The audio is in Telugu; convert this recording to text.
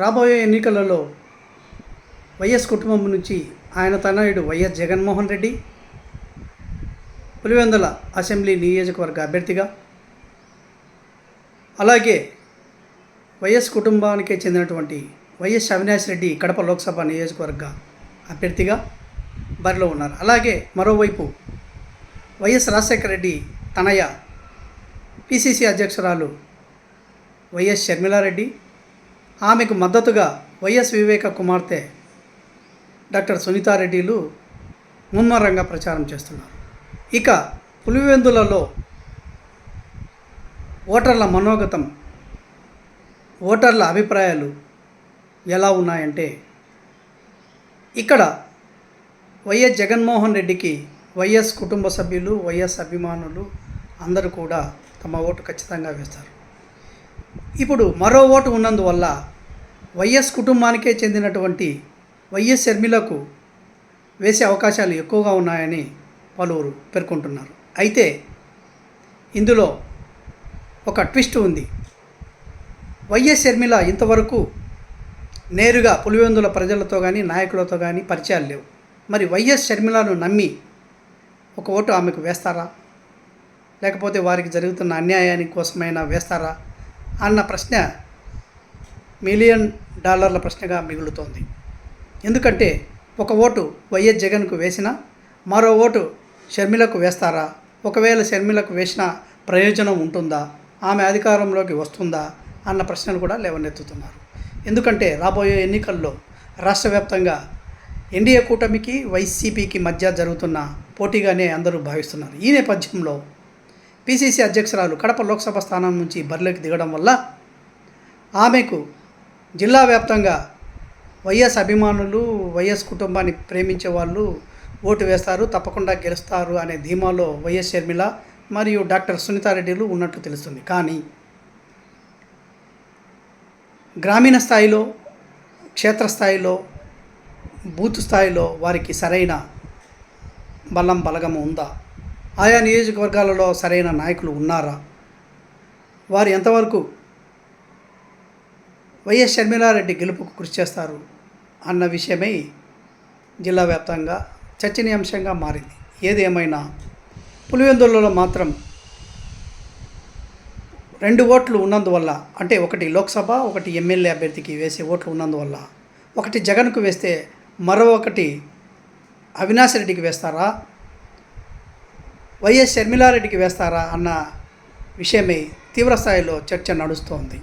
రాబోయే ఎన్నికలలో వైఎస్ కుటుంబం నుంచి ఆయన తనయుడు వైఎస్ జగన్మోహన్ రెడ్డి పులివెందుల అసెంబ్లీ నియోజకవర్గ అభ్యర్థిగా అలాగే వైఎస్ కుటుంబానికే చెందినటువంటి వైఎస్ అవినాష్ రెడ్డి కడప లోక్సభ నియోజకవర్గ అభ్యర్థిగా బరిలో ఉన్నారు. అలాగే మరోవైపు వైఎస్ రాజశేఖర రెడ్డి తనయ పిసిసి అధ్యక్షురాలు వైఎస్ షర్మిలారెడ్డి ఆమెకు మద్దతుగా వైఎస్ వివేక కుమార్తె డాక్టర్ సునీతారెడ్డిలు ముమ్మరంగా ప్రచారం చేస్తున్నారు. ఇక పులివెందులలో ఓటర్ల మనోగతం ఓటర్ల అభిప్రాయాలు ఎలా ఉన్నాయంటే ఇక్కడ వైఎస్ జగన్మోహన్ రెడ్డికి వైఎస్ కుటుంబ సభ్యులు వైఎస్ అభిమానులు అందరూ కూడా తమ ఓటు ఖచ్చితంగా వేస్తారు. ఇప్పుడు మరో ఓటు ఉన్నందువల్ల వైఎస్ కుటుంబానికే చెందినటువంటి వైఎస్ షర్మిలకు వేసే అవకాశాలు ఎక్కువగా ఉన్నాయని పలువురు పేర్కొంటున్నారు. అయితే ఇందులో ఒక ట్విస్ట్ ఉంది. వైఎస్ షర్మిల ఇంతవరకు నేరుగా పులివెందుల ప్రజలతో కానీ నాయకులతో కానీ పరిచయాలు లేవు. మరి వైఎస్ షర్మిలను నమ్మి ఒక ఓటు ఆమెకు వేస్తారా? లేకపోతే వారికి జరుగుతున్న అన్యాయానికి కోసమైనా వేస్తారా? అన్న ప్రశ్న మిలియన్ డాలర్ల ప్రశ్నగా మిగులుతోంది. ఎందుకంటే ఒక ఓటు వైఎస్ జగన్కు వేసినా మరో ఓటు షర్మిలకు వేస్తారా? ఒకవేళ షర్మిలకు వేసిన ప్రయోజనం ఉంటుందా? ఆమె అధికారంలోకి వస్తుందా? అన్న ప్రశ్నలు కూడా లేవనెత్తుతున్నారు. ఎందుకంటే రాబోయే ఎన్నికల్లో రాష్ట్ర వ్యాప్తంగా ఎన్డీఏ కూటమికి వైసీపీకి మధ్య జరుగుతున్న పోటీగానే అందరూ భావిస్తున్నారు. ఈ నేపథ్యంలో పిసిసి అధ్యక్షురాలు కడప లోక్సభ స్థానం నుంచి బరిలోకి దిగడం వల్ల ఆమెకు జిల్లా వ్యాప్తంగా వైఎస్ అభిమానులు వైఎస్ కుటుంబాన్ని ప్రేమించే వాళ్ళు ఓటు వేస్తారు తప్పకుండా గెలుస్తారు అనే ధీమాలో వైఎస్ షర్మిల మరియు డాక్టర్ సునీతారెడ్డిలు ఉన్నట్టు తెలుస్తుంది. కానీ గ్రామీణ స్థాయిలో క్షేత్రస్థాయిలో బూత్ స్థాయిలో వారికి సరైన బలం బలగము ఉందా? ఆయా నియోజకవర్గాలలో సరైన నాయకులు ఉన్నారా? వారు ఎంతవరకు వైఎస్ షర్మిలారెడ్డి గెలుపుకు కృషి చేస్తారు అన్న విషయమై జిల్లా వ్యాప్తంగా చర్చనీయాంశంగా మారింది. ఏది ఏమైనా పులివెందులలో మాత్రం రెండు ఓట్లు ఉన్నందువల్ల అంటే ఒకటి లోక్సభ ఒకటి ఎమ్మెల్యే అభ్యర్థికి వేసే ఓట్లు ఉన్నందువల్ల ఒకటి జగన్కు వేస్తే మరో ఒకటి అవినాష్ రెడ్డికి వేస్తారా? వైఎస్ షర్మిలారెడ్డికి వేస్తారా అన్న విషయమై తీవ్రస్థాయిలో చర్చ నడుస్తోంది.